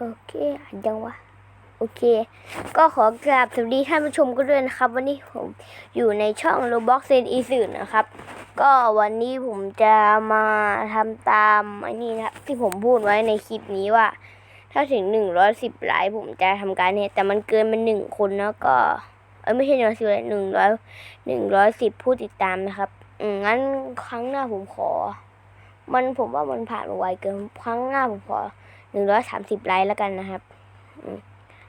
โอเคอันยังวะโอเค ก็ขอกราบสวัสดีท่านผู้ชมก็ด้วยนะครับ วันนี้ผมอยู่ในช่อง Roblox เซนอีสื่อนะครับ ก็วันนี้ผมจะมาทำตามไอ้นี่นะครับ ที่ผมพูดไว้ในคลิปนี้ว่า ถ้าถึงหนึ่งร้อยสิบไลค์ผมจะทำการเนี่ยแต่มันเกินเป็นหนึ่งคนแล้วก็ เออไม่ใช่หนึ่งร้อยสิบหนึ่งร้อยหนึ่งร้อยสิบผู้ติดตามนะครับอืมงั้นครั้งหน้าผมขอ มันผมว่ามันผ่านไวเกินครั้งหน้าผมขอ นึ่งร้อยสามสิบไลค์แล้วกันนะครับ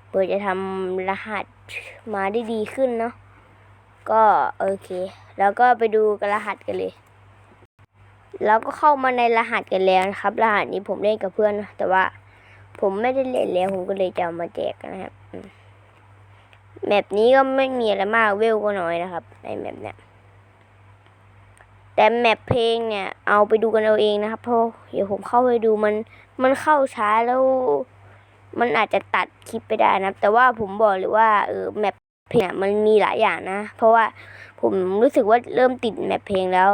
เพื่อจะทำรหัสมาได้ดีขึ้นเนาะก็โอเค แล้วก็ไปดูกันรหัสกันเลย แล้วก็เข้ามาในรหัสกันแล้วนะครับ รหัสนี้ผมเล่นกับเพื่อนนะแต่ว่าผมไม่ได้เล่นแล้วผมก็เลยจะเอามาแจกนะครับแมปนี้ก็ไม่มีอะไรมากเวลก็น้อยนะครับในแมปเนี้ยแต่แมปเพลงเนี่ยเอาไปดูกันเอาเองนะครับเพราะเดี๋ยวผมเข้าไปดูมัน มันเข้าช้าแล้ว มันอาจจะตัดคลิปไปได้นะ แต่ว่าผมบอกเลยว่าเออแมปเพลงมันมีหลายอย่างนะ เพราะว่าผมรู้สึกว่าเริ่มติดแมปเพลงแล้ว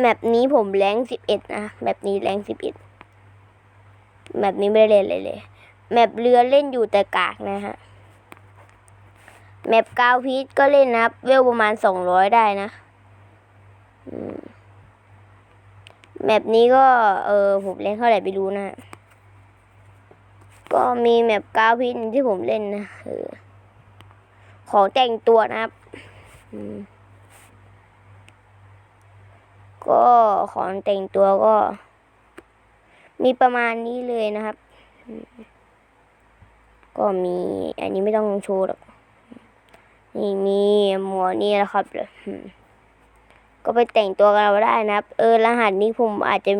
แมปนี้ผมแรงสิบเอ็ดนะ แมปนี้แรงสิบเอ็ดแมปนี้ไม่ได้เล่นเลยเลย แมปเรือเล่นอยู่แต่กากนะฮะ แมปกาวพีชก็เล่นนะเวลประมาณสองร้อยได้นะ อืม แมปนี้ก็เออผมเล่นเท่าไหร่ไปดูนะก็มีแมปกาวพินที่ผมเล่นนะเออของแต่งตัวนะครับก็ของแต่งตัวก็ มีประมาณนี้เลยนะครับ ก็มีอันนี้ไม่ต้องโชว์หรอกนี่มีหมวกนี่แหละครับอืม ก็ไปแต่งตัวกันเอาได้นะครับ เออรหัสนี้ผมอาจจะ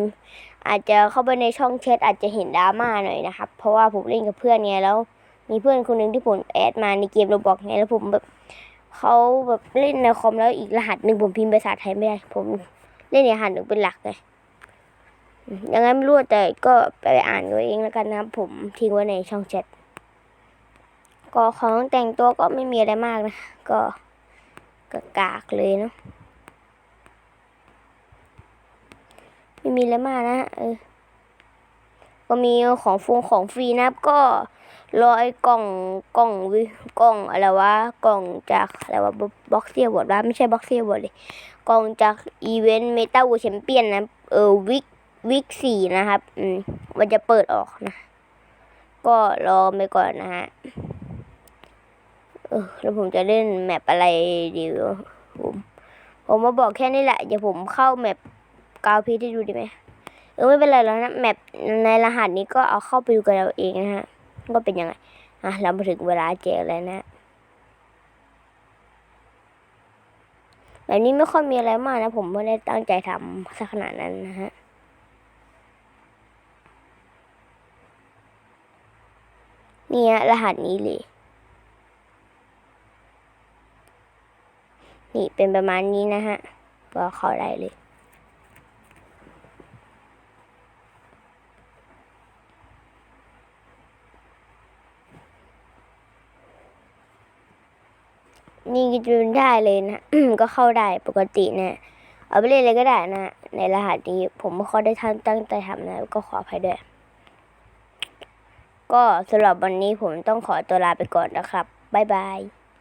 อาจจะเข้าไปในช่องแชทอาจจะเห็นดราม่าหน่อยนะครับ เพราะว่าผมเล่นกับเพื่อนไงแล้ว มีเพื่อนคนหนึ่งที่ผมแอดมาในเกมโรบอกไงแล้วผมแบบเขาแบบเล่นในคอมแล้วอีกรหัสหนึ่งผมพิมพ์ภาษาไทยไม่ได้ ผมเล่นในรหัสหนึ่งเป็นหลักไงยังไงไม่รู้แต่ก็ไปอ่านตัวเองแล้วกันนะครับ ผมทิ้งไว้ในช่องแชทก็ของแต่งตัวก็ไม่มีอะไรมากนะ ก็กากเลยเนาะ ม่มีอะไรมากนะเออก็มีของฟงของฟรีนะครับก็รอไอ้กล่องกล่องวิกล่องอะไรวะกล่องจากอะไรวะบ็อกเซียบอร์ดว่าไม่ใช่บ็อกเซียบอร์ดเลยกล่องจากอีเวนต์เมตาวูแชมเปี้ยนนะเออวิกวิกสี่นะครับ อืมมันจะเปิดออกนะ ก็รอไปก่อนนะฮะเออแล้วผมจะเล่นแมปอะไรดีวผมผมมาบอกแค่นี้แหละเดี๋ยวผมเข้าแมป กาวพีให้ดูดีไหมเออไม่เป็นไรแล้วนะแมปในรหัสนี้ก็เอาเข้าไปดูกันเอาเองนะฮะก็เป็นยังไงอะเรามาถึงเวลาแจกแล้วนะแบบนี้ไม่ค่อยมีอะไรมากนะ ผมไม่ได้ตั้งใจทำสักขนาดนั้นนะฮะเนี่ยรหัสนี้เลย นี่เป็นประมาณนี้นะฮะก็เข้าได้เลย นี่ก็จะเป็นได้เลยนะ ก็เข้าได้ปกตินะ เอาไปเล่นอะไรก็ได้นะ ในรหัสนี้ผมไม่ค่อยได้ท่านตั้งใจทำนะ ก็ขออภัยด้วย ก็สำหรับวันนี้ผมต้องขอตัวลาไปก่อนนะครับ บ๊ายบาย